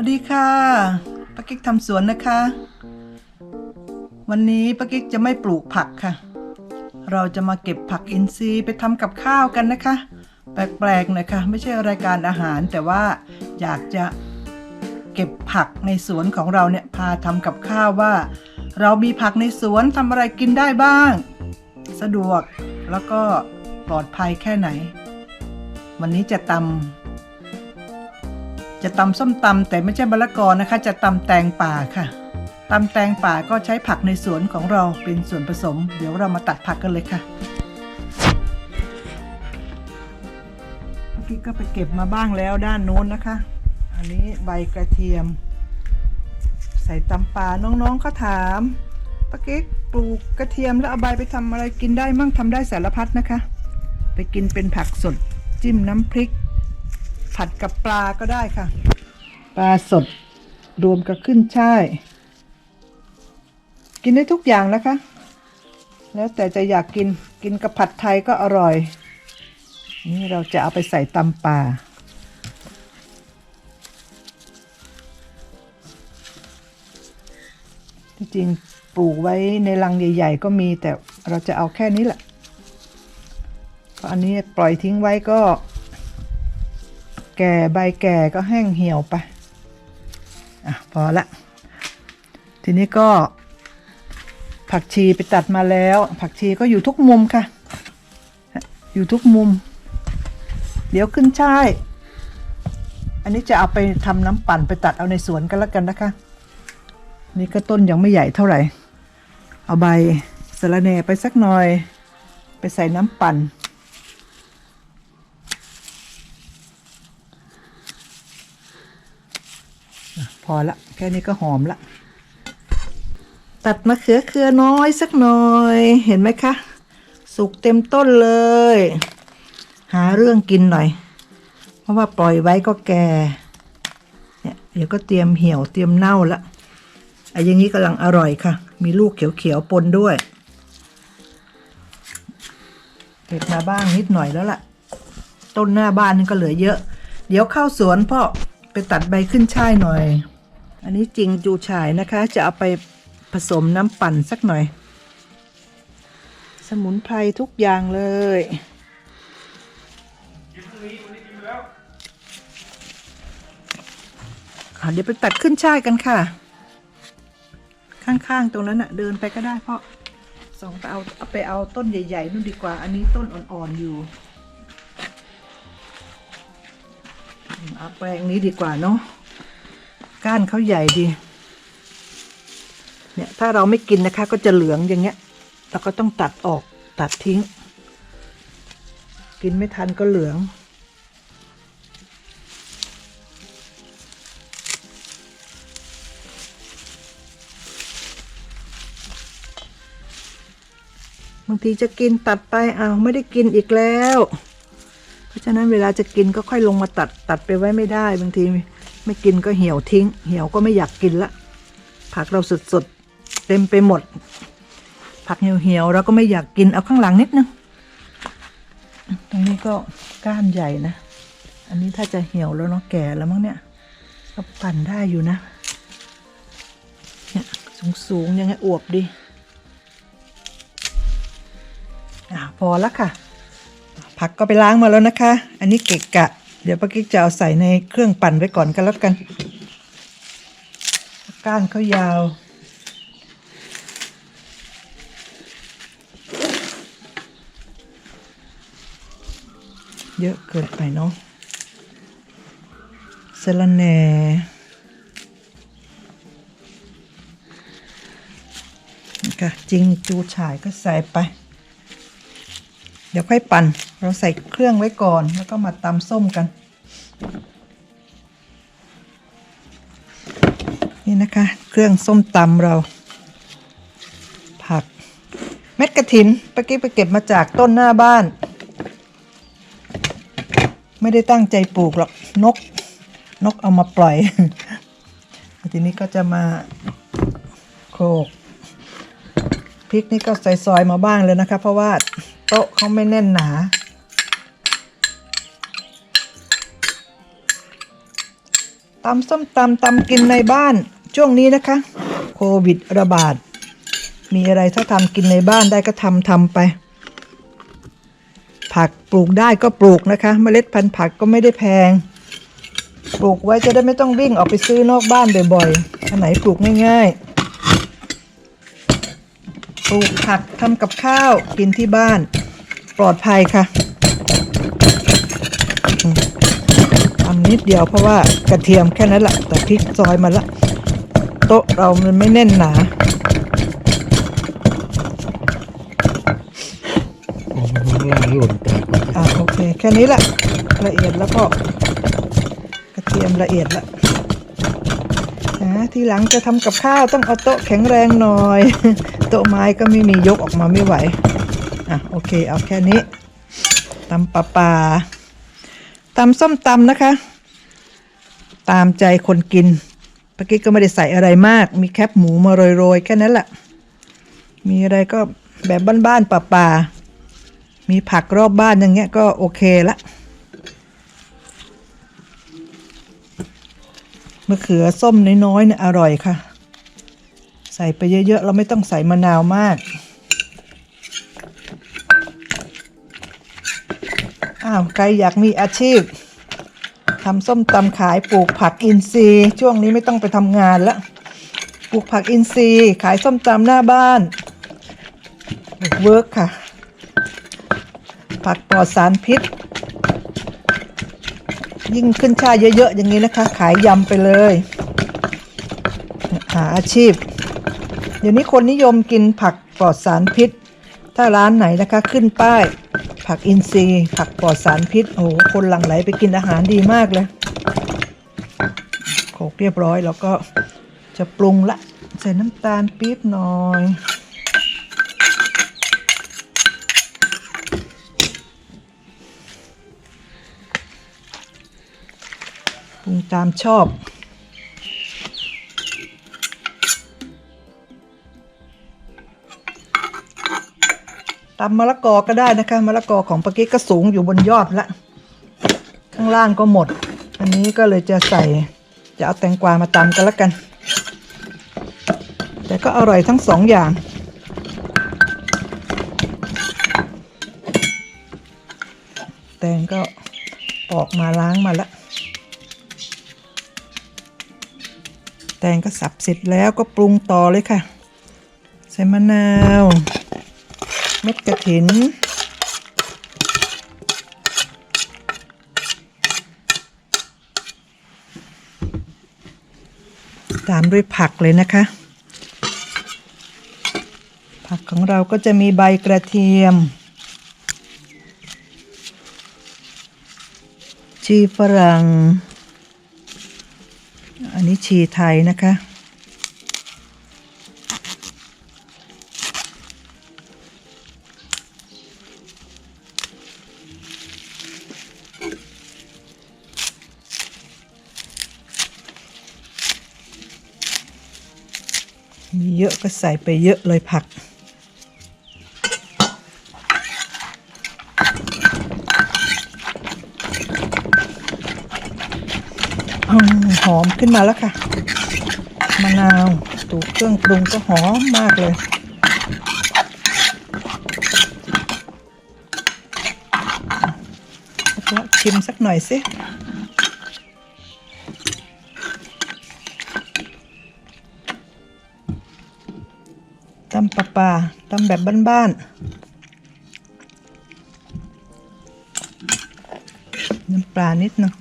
วัสดีค่ะป้ากิ๊กทำสวนนะคะ วันนี้ป้ากิ๊กจะไม่ปลูกผักค่ะ เราจะมาเก็บผักอินทรีย์ไปทำกับข้าวกันนะคะ แปลกๆหน่อยค่ะไม่ใช่รายการอาหารแต่ว่าอยากจะเก็บผักในสวนของเราเนี่ยพาทำกับข้าวว่า เรามีผักในสวนทำอะไรกินได้บ้าง สะดวกแล้วก็ปลอดภัยแค่ไหน วันนี้จะตำ จะตำส้มตำแต่ไม่ใช่มะละกอนะคะ จะตำแตงป่าค่ะตำแตงป่าก็ใช้ผักในสวนของเราเป็นส่วนผสม เดี๋ยวเรามาตัดผักกันเลยค่ะเมื่อกี้ก็ไปเก็บมาบ้างแล้วด้านโน้นนะคะ อันนี้ใบกระเทียม ใส่ตำป่าน้องๆเขาถามป้ากิ๊กปลูกกระเทียมแล้วเอาใบไปทำอะไรกินได้มั่งทำได้สารพัดนะคะ ไปกินเป็นผักสดจิ้มน้ำพริก ผัดกับปลาก็ได้ค่ะ ปลาสดรวมกับขึ้นช่าย กินได้ทุกอย่างนะคะ แล้วแต่จะอยากกินกินกับผัดไทยก็อร่อย นี่เราจะเอาไปใส่ตำปลาที่จริงปลูกไว้ในรังใหญ่ ๆ ก็มีแต่เราจะเอาแค่นี้แหละเพราะอันนี้ปล่อยทิ้งไว้ก็ แก่ใบแก่ก็แห้งเหี่ยวไปอะพอละ ทีนี้ก็ ผักชีไปตัดมาแล้ว ผักชีก็อยู่ทุกมุมค่ะ อยู่ทุกมุม เดี๋ยวขึ้นช่ายอันนี้จะเอาไปทำน้ำปั่นไปตัดเอาในสวนกันแล้วกันนะคะ นี่ก็ต้นยังไม่ใหญ่เท่าไหร่ เอาใบสะระแหน่ไปสักหน่อย ไปใส่น้ำปั่น อละแค่นี้ก็หอมละ ตัดมะเขือเคือน้อยสักหน่อย เห็นไหมคะ สุกเต็มต้นเลย หาเรื่องกินหน่อย เพราะว่าปล่อยไว้ก็แก่เนี่ยเดี๋ยวก็เตรียมเหี่ยวเตรียมเน่าละไอ้อย่างนี้กำลังอร่อยค่ะ มีลูกเขียวๆปนด้วยเก็บมาบ้างนิดหน่อยแล้วล่ะ ต้นหน้าบ้านนี่ก็เหลือเยอะ เดี๋ยวเข้าสวนพ่อไปตัดใบขึ้นช่ายหน่อย อันนี้จริงจูฉายนะคะ จะเอาไปผสมน้ำปั่นสักหน่อย สมุนไพรทุกอย่างเลยอะเดี๋ยวไปตัดขึ้นช่ายกันค่ะ ข้างๆตรงนั้นอะเดินไปก็ได้เพราะสองไปเอาเอาไปเอาต้นใหญ่ๆนู่นดีกว่า อันนี้ต้นอ่อนๆอยู่เอาแปลงนี้ดีกว่าเนาะ ก้านเขาใหญ่ดี เนี่ยถ้าเราไม่กินนะคะ ก็จะเหลืองอย่างเงี้ย เราก็ต้องตัดออกตัดทิ้ง กินไม่ทันก็เหลือง บางทีจะกินตัดไปเอาไม่ได้กินอีกแล้ว เพราะฉะนั้นเวลาจะกินก็ค่อยลงมาตัดตัดไปไว้ไม่ได้บางที ไม่กินก็เหี่ยวทิ้ง เหี่ยวก็ไม่อยากกินละ ผักเราสดๆ เต็มไปหมด ผักเหี่ยวๆเราก็ไม่อยากกินเอาข้างหลังนิดนึง ตรงนี้ก็ก้านใหญ่นะ อันนี้ถ้าจะเหี่ยวแล้วเนาะแก่แล้วมั้งเนี่ยก็ปั่นได้อยู่นะ เนี่ยสูงๆยังไงอวบดีอะพอแล้วค่ะ ผักก็ไปล้างมาแล้วนะคะ อันนี้เกะกะ ดี๋ยวป้ากิ๊กจะเอาใส่ในเครื่องปั่นไว้ก่อนกันแล้วกัน ก้านเขายาว เยอะเกินไปเนาะสะระแน่ค่ะจริงจูฉายก็ใส่ไป ดี๋ยวค่อยปั่น เราใส่เครื่องไว้ก่อน แล้วก็มาตำส้มกัน นี่นะคะ เครื่องส้มตำเรา ผัก เม็ดกระถินเมื่อกี้ไปเก็บมาจากต้นหน้าบ้าน ไม่ได้ตั้งใจปลูกหรอก นก นกเอามาปล่อย ทีนี้ก็จะมาโขลก พริกนี่ก็ใส่ซอยมาบ้างเลยนะคะ เพราะว่าโต๊ะเขาไม่แน่นหนาตตำส้มตำตำกินในบ้านช่วงนี้นะคะ โควิดระบาด มีอะไรถ้าทำกินในบ้านได้ก็ทำทำไป ผักปลูกได้ก็ปลูกนะคะ เมล็ดพันธุ์ผักก็ไม่ได้แพง ปลูกไว้จะได้ไม่ต้องวิ่งออกไปซื้อนอกบ้านบ่อยๆอันไหนปลูกง่ายๆ ปลูกผักทำกับข้าวกินที่บ้าน ปลอดภัยค่ะอืมทำนิดเดียวเพราะว่ากระเทียมแค่นั้นแหละแต่พริกซอยมาละ โต๊ะเรามันไม่แน่นหนาออกมาข้างล่างหล่นแตกหมดอ่าโอเค แค่นี้แหละละเอียดแล้วก็กระเทียมละเอียดละนะ ทีหลังจะทำกับข้าวต้องเอาโต๊ะแข็งแรงหน่อย โต๊ะไม้ก็ไม่มียกออกมาไม่ไหว อะโอเคเอาแค่นี้ตำปลาปลาตำส้มตำนะคะ ตามใจคนกินเมื่อกี้ก็ไม่ได้ใส่อะไรมาก มีแคบหมูมาโรยๆ แค่นั้นแหละ มีอะไรก็แบบบ้านๆป่าๆมีผักรอบบ้านอย่างเงี้ยก็โอเคละ มะเขือส้มน้อยๆเนี่ยอร่อยค่ะ ใส่ไปเยอะๆ เราไม่ต้องใส่มะนาวมาก อ้าวใครอยากมีอาชีพทำส้มตำขายปลูกผักอินทรีย์ ช่วงนี้ไม่ต้องไปทำงานละปลูกผักอินทรีย์ ขายส้มตำหน้าบ้านเวิร์กค่ะ ผักปลอดสารพิษ ยิ่งขึ้นชาเยอะๆอย่างนี้นะคะ ขายยำไปเลยหาอาชีพ เดี๋ยวนี้คนนิยมกินผักปลอดสารพิษ ถ้าร้านไหนนะคะขึ้นป้าย ผักอินทรีย์ ผักปลอดสารพิษโอ้โหคนหลั่งไหลไปกินอาหารดีมากเลยโขกเรียบร้อยแล้วก็จะปรุงละ ใส่น้ำตาลปี๊บหน่อย ตามชอบ ตำมะละกอก็ได้นะคะมะละกอของปากี้ก็สูงอยู่บนยอดละ ข้างล่างก็หมด อันนี้ก็เลยจะใส่จะเอาแตงกวามาตำกันละกัน แต่ก็อร่อยทั้งสองอย่างแตงก็ปอกมาล้างมาละ แตงก็สับเสร็จแล้วก็ปรุงต่อเลยค่ะ ใส่มะนาว เม็ดกระถิน ตามด้วยผักเลยนะคะ ผักของเราก็จะมีใบกระเทียม ชีฝรั่งอันนี้ ชีไทยนะคะ มีเยอะก็ใส่ไปเยอะเลยผัก อืมหอม ขึ้นมาแล้วค่ะ มะนาวตูเครื่องปรุงก็หอมมากเลยแล้วชิมสักหน่อยสิตำปลาปลาตำแบบบ้านๆน้ำปลานิดนึง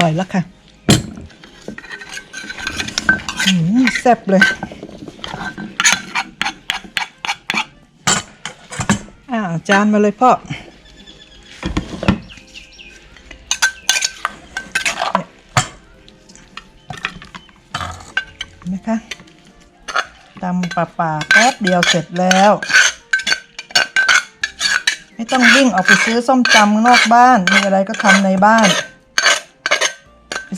ร่อยแล้วค่ะแซ่บเลย อ้าวจานมาเลยพ่อเห็นไหมคะตำปลาป่าแป๊บเดียวเสร็จแล้ว ไม่ต้องวิ่งออกไปซื้อส้มตำนอกบ้าน มีอะไรก็ทำในบ้าน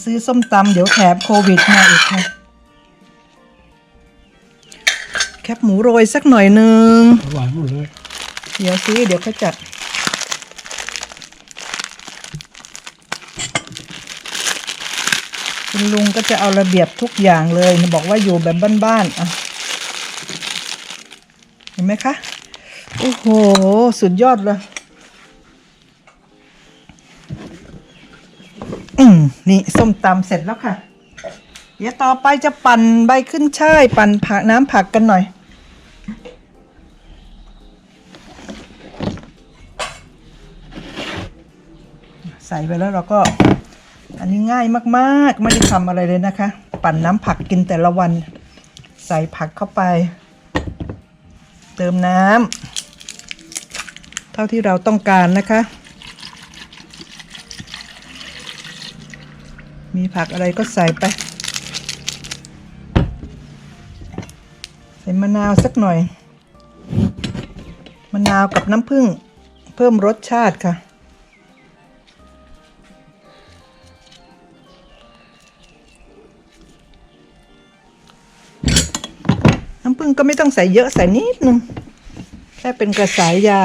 ซื้อส้มตำเดี๋ยวแถมโควิดมาอีกค่ะ แคบหมูโรยสักหน่อยหนึงถวายหมดเลย เดี๋ยวซิเดี๋ยวเขาจัด คุณลุงก็จะเอาระเบียบทุกอย่างเลยบอกว่าอยู่แบบบ้านๆอะเห็นไหมคะ โอ้โห สุดยอดเลย อืมนี่ส้มตำเสร็จแล้วค่ะ เดี๋ยวต่อไปจะปั่นใบขึ้นช่ายปั่นผักน้ำผักกันหน่อย ใส่ไปแล้วเราก็ อันนี้ง่ายมากๆ ไม่ได้ทำอะไรเลยนะคะ ปั่นน้ำผักกินแต่ละวัน ใส่ผักเข้าไป เติมน้ำเท่าที่เราต้องการนะคะ มีผักอะไรก็ใส่ไป ใส่มะนาวสักหน่อย มะนาวกับน้ำผึ้งเพิ่มรสชาติค่ะ น้ำผึ้งก็ไม่ต้องใส่เยอะใส่นิดนึง แค่เป็นกระสายยา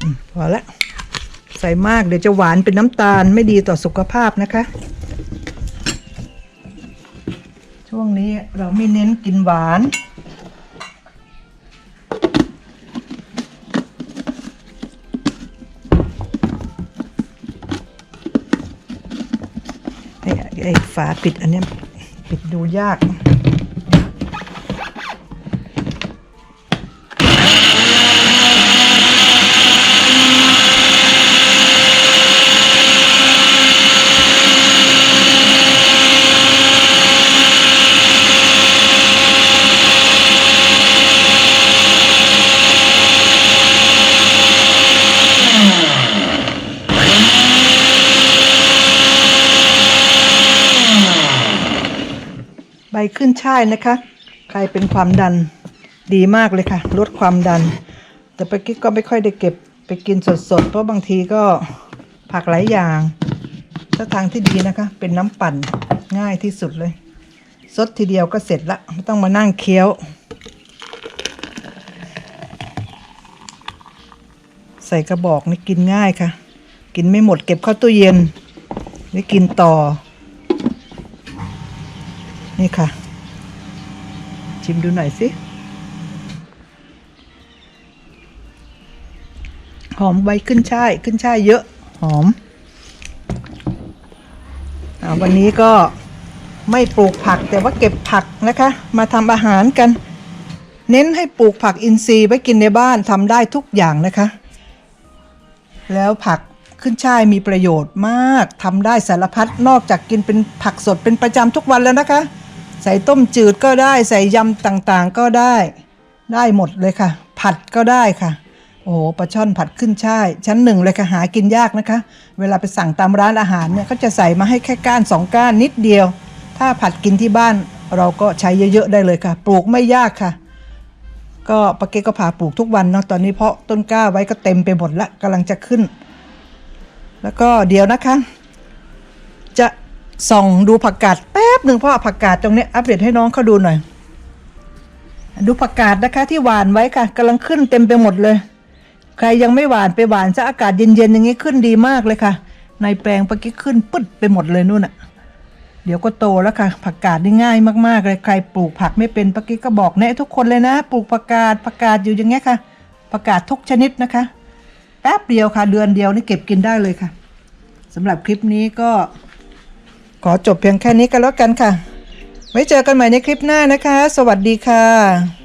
อมพอละ ใส่มากเดี๋ยวจะหวานเป็นน้ำตาลไม่ดีต่อสุขภาพนะคะ ช่วงนี้เราไม่เน้นกินหวานไอ้ไอ้ฝาปิดอันนี้ปิดดูยาก ขึ้นช่ายนะคะ ใครเป็นความดันดีมากเลยค่ะ ลดความดัน แต่ไปกิ๊กก็ไม่ค่อยได้เก็บไปกินสดๆ เพราะบางทีก็ผักหลายอย่างถ้าทางที่ดีนะคะ เป็นน้ำปั่นง่ายที่สุดเลยซดทีเดียวก็เสร็จละไม่ต้องมานั่งเคี้ยว ใส่กระบอกนี่กินง่ายค่ะ กินไม่หมดเก็บเข้าตู้เย็นไว้กินต่อ นี่ค่ะ ชิมดูหน่อยสิ หอมใบขึ้นช่าย ขึ้นช่ายเยอะ หอมอาวันนี้ก็ไม่ปลูกผักแต่ว่าเก็บผักนะคะ มาทำอาหารกัน เน้นให้ปลูกผักอินทรีย์ไว้กินในบ้านทำได้ทุกอย่างนะคะ แล้วผักขึ้นช่ายมีประโยชน์มากทำได้สารพัดนอกจากกินเป็นผักสดเป็นประจำทุกวันแล้วนะคะ ใส่ต้มจืดก็ได้ใส่ยำต่างๆก็ได้ ได้หมดเลยค่ะ ผัดก็ได้ค่ะโอ้โหปลาช่อนผัดขึ้นช่ายชั้นหนึ่งเลยค่ะหากินยากนะคะ เวลาไปสั่งตามร้านอาหารเนี่ยก็จะใส่มาให้แค่ก้านสองก้านนิดเดียว ถ้าผัดกินที่บ้านเราก็ใช้เยอะๆได้เลยค่ะ ปลูกไม่ยากค่ะ ก็ปาเกตก็ผ่าปลูกทุกวันเนาะตอนนี้เพาะต้นกล้าไว้ก็เต็มไปหมดละกำลังจะขึ้น แล้วก็เดี๋ยวนะคะ ส่องดูผักกาดแป๊บหนึ่งเพราะว่าผักกาดตรงนี้อัปเดตให้น้องเขาดูหน่อย ดูผักกาดนะคะที่หวานไว้ค่ะกำลังขึ้นเต็มไปหมดเลย ใครยังไม่หวานไปหวานซะอากาศเย็นๆอย่างนี้ขึ้นดีมากเลยค่ะ ในแปลงปกี้ขึ้นปึ๊ดไปหมดเลยนู่นน่ะเดี๋ยวก็โตแล้วค่ะ ผักกาดนี่ง่ายมากๆเลยใครปลูกผักไม่เป็นปกี้ก็บอกแนะทุกคนเลยนะ ปลูกผักกาดผักกาดอยู่อย่างเงี้ยค่ะผักกาดทุกชนิดนะคะ แป๊บเดียวค่ะ เดือนเดียวนี่เก็บกินได้เลยค่ะสำหรับคลิปนี้ก็ ขอจบเพียงแค่นี้กันแล้วกันค่ะ ไว้เจอกันใหม่ในคลิปหน้านะคะ สวัสดีค่ะ